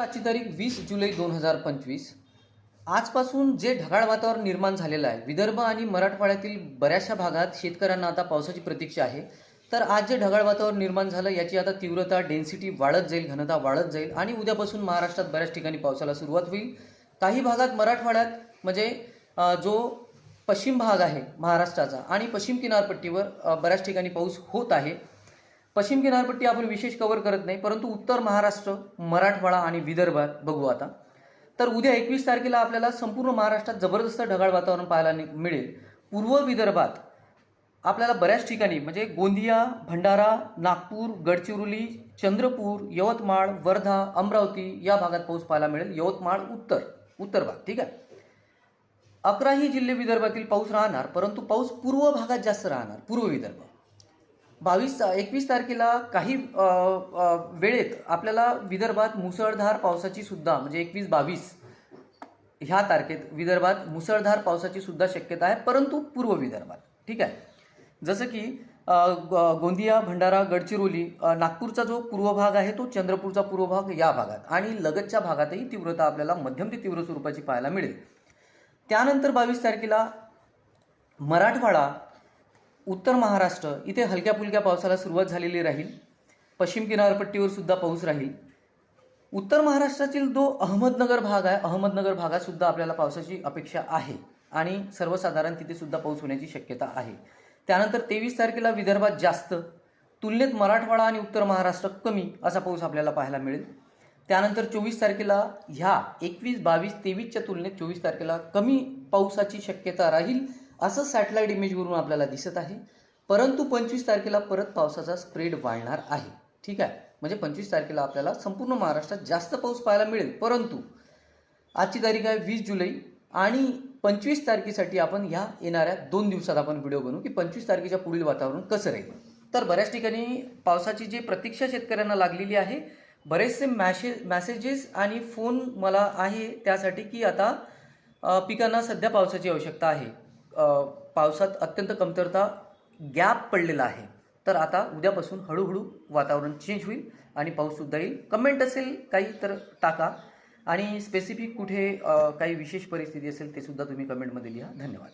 आजची तारीख वीस जुलै दोन हजार पंचवीस. आजपासून जे ढगाळ वातावरण निर्माण झालेलं आहे विदर्भ आणि मराठवाड्यातील बऱ्याचशा भागात शेतकऱ्यांना आता पावसाची प्रतीक्षा आहे. तर आज जे ढगाळ वातावरण निर्माण झालं याची आता तीव्रता डेन्सिटी वाढत जाईल घनता वाढत जाईल आणि उद्यापासून महाराष्ट्रात बऱ्याच ठिकाणी पावसाला सुरुवात होईल. काही भागात मराठवाड्यात म्हणजे जो पश्चिम भाग आहे महाराष्ट्राचा आणि पश्चिम किनारपट्टीवर बऱ्याच ठिकाणी पाऊस होत आहे. पश्चिम किनारपट्टी आपण विशेष कव्हर करत नाही परंतु उत्तर महाराष्ट्र मराठवाडा आणि विदर्भात बघू आता. तर उद्या एकवीस तारखेला आपल्याला संपूर्ण महाराष्ट्रात जबरदस्त ढगाळ वातावरण पाहायला मिळेल. पूर्व विदर्भात आपल्याला बऱ्याच ठिकाणी म्हणजे गोंदिया भंडारा नागपूर गडचिरोली चंद्रपूर यवतमाळ वर्धा अमरावती या भागात पाऊस पाहायला मिळेल. यवतमाळ उत्तर उत्तर भाग ठीक आहे? अकराही जिल्हे विदर्भातील पाऊस राहणार परंतु पाऊस पूर्व भागात जास्त राहणार पूर्व विदर्भ. बावीस एकवीस तारखेला काही वेळेत आपल्याला विदर्भात मुसळधार पावसाची सुद्धा म्हणजे एकवीस बावीस ह्या तारखेत विदर्भात मुसळधार पावसाची सुद्धा शक्यता आहे परंतु पूर्व विदर्भात. ठीक आहे? जसं की ग- गोंदिया भंडारा गडचिरोली नागपूरचा जो पूर्व भाग आहे तो चंद्रपूरचा पूर्व भाग या भागात आणि लगतच्या भागातही तीव्रता आपल्याला मध्यम ते तीव्र स्वरूपाची पाहायला मिळेल. त्यानंतर बावीस तारखेला मराठवाडा उत्तर महाराष्ट्र इथे हलक्या फुलक्या पावसाला सुरुवात झालेली राहील. पश्चिम किनारपट्टीवर सुद्धा पाऊस राहील. उत्तर महाराष्ट्रातील जो अहमदनगर भाग आहे अहमदनगर भागात सुद्धा आपल्याला पावसाची अपेक्षा आहे आणि सर्वसाधारण तिथे सुद्धा पाऊस होण्याची शक्यता आहे. त्यानंतर तेवीस तारखेला विदर्भात जास्त तुलनेत मराठवाडा आणि उत्तर महाराष्ट्र कमी असा पाऊस आपल्याला पाहायला मिळेल. त्यानंतर चोवीस तारखेला ह्या एकवीस बावीस तेवीसच्या तुलनेत चोवीस तारखेला कमी पावसाची शक्यता राहील. असं सॅटेलाईट इमेजवरून आपल्याला दिसत आहे. परंतु पंचवीस तारखेला परत पावसाचा स्प्रेड वाढणार आहे. ठीक आहे? म्हणजे पंचवीस तारखेला आपल्याला संपूर्ण महाराष्ट्रात जास्त पाऊस पाहायला मिळेल. परंतु आजची तारीख आहे वीस जुलै आणि पंचवीस तारखेसाठी आपण ह्या येणाऱ्या दोन दिवसात आपण व्हिडिओ बनवू की पंचवीस तारखेच्या पुढील वातावरण कसं राहील. तर बऱ्याच ठिकाणी पावसाची जी प्रतीक्षा शेतकऱ्यांना लागलेली आहे बरेचसे मॅशे मॅसेजेस आणि फोन मला आहे त्यासाठी की आता पिकांना सध्या पावसाची आवश्यकता आहे. पावसात अत्यंत कमतरता गॅप पडलेला आहे. तर आता उद्यापासून हळूहळू वातावरण चेंज होईल आणि पाऊससुद्धा येईल कमेंट असेल काही तर टाका. आणि स्पेसिफिक कुठे काही विशेष परिस्थिती असेल ते सुद्धा तुम्ही कमेंटमध्ये लिहा. धन्यवाद.